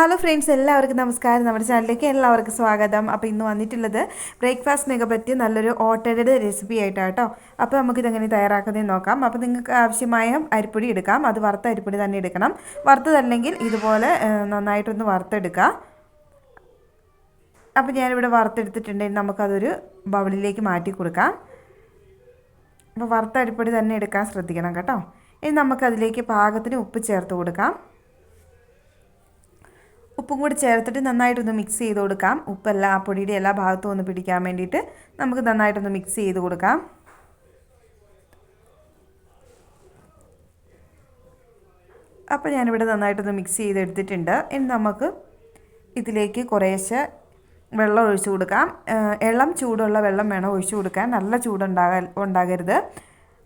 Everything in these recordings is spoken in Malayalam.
ഹലോ ഫ്രണ്ട്സ് എല്ലാവർക്കും നമസ്കാരം. നമ്മുടെ ചാനലിലേക്ക് എല്ലാവർക്കും സ്വാഗതം. അപ്പോൾ ഇന്ന് വന്നിട്ടുള്ളത് ബ്രേക്ക്ഫാസ്റ്റിനൊക്കെ പറ്റിയ നല്ലൊരു ഓട്ടയുടെ റെസിപ്പി ആയിട്ടാണ് കേട്ടോ അപ്പോൾ നമുക്കിതെങ്ങനെ തയ്യാറാക്കുന്നതെന്ന് നോക്കാം. അപ്പോൾ നിങ്ങൾക്ക് ആവശ്യമായ അരിപ്പൊടി എടുക്കാം. അത് വറുത്ത അരിപ്പൊടി തന്നെ എടുക്കണം. വറുത്തതല്ലെങ്കിൽ ഇതുപോലെ നന്നായിട്ടൊന്ന് വറുത്തെടുക്കുക അപ്പോൾ ഞാനിവിടെ വറുത്തെടുത്തിട്ടുണ്ടെങ്കിൽ നമുക്കതൊരു ബൗളിലേക്ക് മാറ്റി കൊടുക്കാം. അപ്പോൾ വറുത്ത അരിപ്പൊടി തന്നെ എടുക്കാൻ ശ്രദ്ധിക്കണം കേട്ടോ. ഇനി നമുക്കതിലേക്ക് പാകത്തിന് ഉപ്പ് ചേർത്ത് കൊടുക്കാം. ഉപ്പും കൂടി ചേർത്തിട്ട് നന്നായിട്ടൊന്ന് മിക്സ് ചെയ്ത് കൊടുക്കാം. ഉപ്പെല്ലാം ആ പൊടിയുടെ എല്ലാ ഭാഗത്തും ഒന്ന് പിടിക്കാൻ വേണ്ടിയിട്ട് നമുക്ക് നന്നായിട്ടൊന്ന് മിക്സ് ചെയ്ത് കൊടുക്കാം. അപ്പോൾ ഞാനിവിടെ നന്നായിട്ടൊന്ന് മിക്സ് ചെയ്തെടുത്തിട്ടുണ്ട്. ഇനി നമുക്ക് ഇതിലേക്ക് കുറേശ്ശെ വെള്ളം ഒഴിച്ചു കൊടുക്കാം. ഇളം ചൂടുള്ള വെള്ളം വേണം ഒഴിച്ചു കൊടുക്കാൻ. നല്ല ചൂടുണ്ടാകാൻ ഉണ്ടാകരുത്.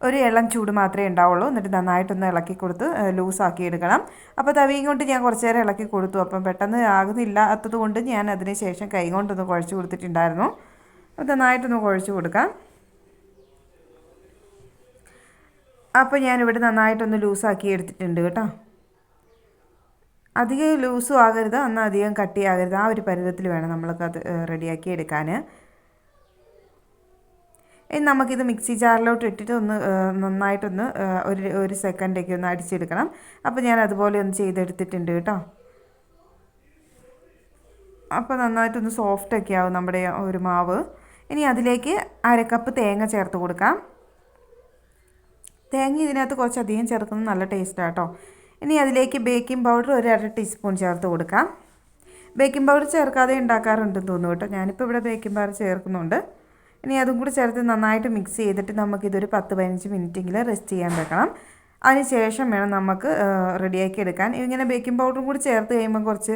ഒരു ഇളം ചൂട് മാത്രമേ ഉണ്ടാവുള്ളൂ. എന്നിട്ട് നന്നായിട്ടൊന്ന് ഇളക്കി കൊടുത്ത് ലൂസാക്കി എടുക്കണം. അപ്പോൾ തവിയും കൊണ്ട് ഞാൻ കുറച്ച് നേരം ഇളക്കി കൊടുത്തു. അപ്പം പെട്ടെന്ന് ആകുന്നില്ലാത്തത് കൊണ്ട് ഞാൻ അതിന് ശേഷം കൈ കൊണ്ടൊന്ന് കുഴച്ച് കൊടുത്തിട്ടുണ്ടായിരുന്നു. അപ്പോൾ നന്നായിട്ടൊന്ന് കുഴച്ച് കൊടുക്കാം. അപ്പോൾ ഞാനിവിടെ നന്നായിട്ടൊന്ന് ലൂസാക്കി എടുത്തിട്ടുണ്ട് കേട്ടോ. അധികം ലൂസും ആകരുത്. അന്ന് അധികം കട്ടിയാകരുത്. ആ ഒരു പരുവത്തിൽ വേണം നമ്മൾക്ക് അത് റെഡിയാക്കി എടുക്കാൻ. ഇനി നമുക്കിത് മിക്സി ജാറിലോട്ട് ഇട്ടിട്ട് ഒന്ന് നന്നായിട്ടൊന്ന് ഒരു ഒരു സെക്കൻഡൊക്കെ ഒന്ന് അടിച്ചെടുക്കണം. അപ്പോൾ ഞാൻ അതുപോലെ ഒന്ന് ചെയ്തെടുത്തിട്ടുണ്ട് കേട്ടോ. അപ്പോൾ നന്നായിട്ടൊന്ന് സോഫ്റ്റൊക്കെ ആവും നമ്മുടെ ഒരു മാവ്. ഇനി അതിലേക്ക് അരക്കപ്പ് തേങ്ങ ചേർത്ത് കൊടുക്കാം. തേങ്ങ ഇതിനകത്ത് കുറച്ചധികം ചേർക്കുന്നത് നല്ല ടേസ്റ്റാണ് കേട്ടോ ഇനി അതിലേക്ക് ബേക്കിംഗ് പൗഡർ ഒരു അര ടീസ്പൂൺ ചേർത്ത് കൊടുക്കാം. ബേക്കിംഗ് പൗഡർ ചേർക്കാതെ ഉണ്ടാക്കാറുണ്ടെന്ന് തോന്നുന്നു കേട്ടോ. ഞാനിപ്പോൾ ഇവിടെ ബേക്കിംഗ് പൗഡർ ചേർക്കുന്നുണ്ട്. ഇനി അതും കൂടി ചേർത്ത് നന്നായിട്ട് മിക്സ് ചെയ്തിട്ട് നമുക്കിതൊരു പത്ത് പതിനഞ്ച് മിനിറ്റെങ്കിലും റെസ്റ്റ് ചെയ്യാൻ വെക്കണം. അതിനുശേഷം വേണം നമുക്ക് റെഡിയാക്കി എടുക്കാൻ. ഇങ്ങനെ ബേക്കിംഗ് പൗഡറും കൂടി ചേർത്ത് കഴിയുമ്പോൾ കുറച്ച്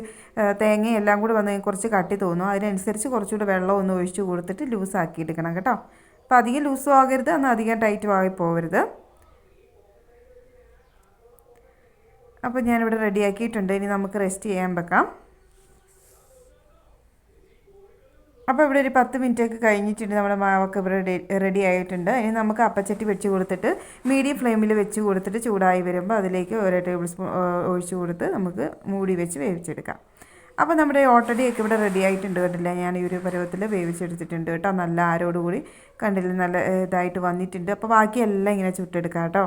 തേങ്ങയും എല്ലാം കൂടി വന്ന് കുറച്ച് കട്ടി തോന്നും. അതിനനുസരിച്ച് കുറച്ചുകൂടി വെള്ളം ഒന്ന് ഒഴിച്ച് കൊടുത്തിട്ട് ലൂസാക്കി എടുക്കണം കേട്ടോ. അപ്പോൾ അധികം ലൂസും ആകരുത് അന്ന് അധികം ടൈറ്റും ആയി പോകരുത് അപ്പോൾ ഞാനിവിടെ റെഡിയാക്കിയിട്ടുണ്ട് ഇനി നമുക്ക് റെസ്റ്റ് ചെയ്യാൻ വെക്കാം. അപ്പോൾ ഇവിടെ ഒരു പത്ത് മിനിറ്റ് ഒക്കെ കഴിഞ്ഞിട്ടുണ്ട്. നമ്മുടെ മാവൊക്കെ ഇവിടെ റെഡി റെഡി ആയിട്ടുണ്ട്. ഇനി നമുക്ക് അപ്പച്ചട്ടി വെച്ച് കൊടുത്തിട്ട് മീഡിയം ഫ്ലെയിമിൽ വെച്ച് കൊടുത്തിട്ട് ചൂടായി വരുമ്പോൾ അതിലേക്ക് ഓരോ ടേബിൾ സ്പൂൺ ഒഴിച്ചു കൊടുത്ത് നമുക്ക് മൂടി വെച്ച് വേവിച്ചെടുക്കാം. അപ്പോൾ നമ്മുടെ ഓട്ടടിയൊക്കെ ഇവിടെ റെഡി ആയിട്ടുണ്ട് കണ്ടില്ല? ഞാൻ ഈ ഒരു പരുവത്തിൽ വേവിച്ചെടുത്തിട്ടുണ്ട് കേട്ടോ. നല്ല ആരോടുകൂടി കണ്ടില്ല? നല്ല ഇതായിട്ട് വന്നിട്ടുണ്ട്. അപ്പോൾ ബാക്കിയെല്ലാം ഇങ്ങനെ ചുട്ടെടുക്കാം കേട്ടോ.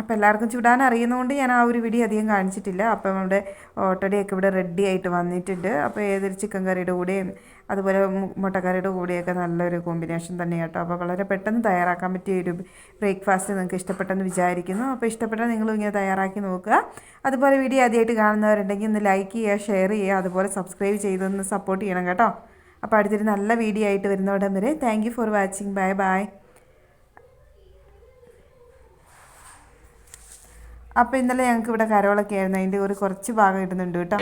അപ്പോൾ എല്ലാവർക്കും ചുടാൻ അറിയുന്നതുകൊണ്ട് ഞാൻ ആ ഒരു വീഡിയോ അധികം കാണിച്ചിട്ടില്ല. അപ്പം നമ്മുടെ ഓട്ടടയൊക്കെ ഇവിടെ റെഡി ആയിട്ട് വന്നിട്ടുണ്ട്. അപ്പോൾ ഏതൊരു ചിക്കൻ കറിയുടെ കൂടെയും അതുപോലെ മുട്ടക്കറിയുടെ കൂടെയൊക്കെ നല്ലൊരു കോമ്പിനേഷൻ തന്നെ കേട്ടോ. അപ്പോൾ വളരെ പെട്ടെന്ന് തയ്യാറാക്കാൻ പറ്റിയ ഒരു ബ്രേക്ക്ഫാസ്റ്റ് നിങ്ങൾക്ക് ഇഷ്ടപ്പെട്ടെന്ന് വിചാരിക്കുന്നു. അപ്പോൾ ഇഷ്ടപ്പെട്ടാൽ നിങ്ങൾ ഇങ്ങനെ തയ്യാറാക്കി നോക്കുക. അതുപോലെ വീഡിയോ ആദ്യമായിട്ട് കാണുന്നവരുണ്ടെങ്കിൽ ഒന്ന് ലൈക്ക് ചെയ്യുക ഷെയർ ചെയ്യുക അതുപോലെ സബ്സ്ക്രൈബ് ചെയ്തൊന്ന് സപ്പോർട്ട് ചെയ്യണം കേട്ടോ. അപ്പോൾ അടുത്തൊരു നല്ല വീഡിയോ ആയിട്ട് വരുന്നവിടം വരെ thank for watching bye bye അപ്പോൾ ഇന്നലെ ഞങ്ങൾക്ക് ഇവിടെ കരോളൊക്കെ ആയിരുന്നു. അതിന്റെ ഒരു കുറച്ച് ഭാഗം ഇടുന്നുണ്ട് കേട്ടോ.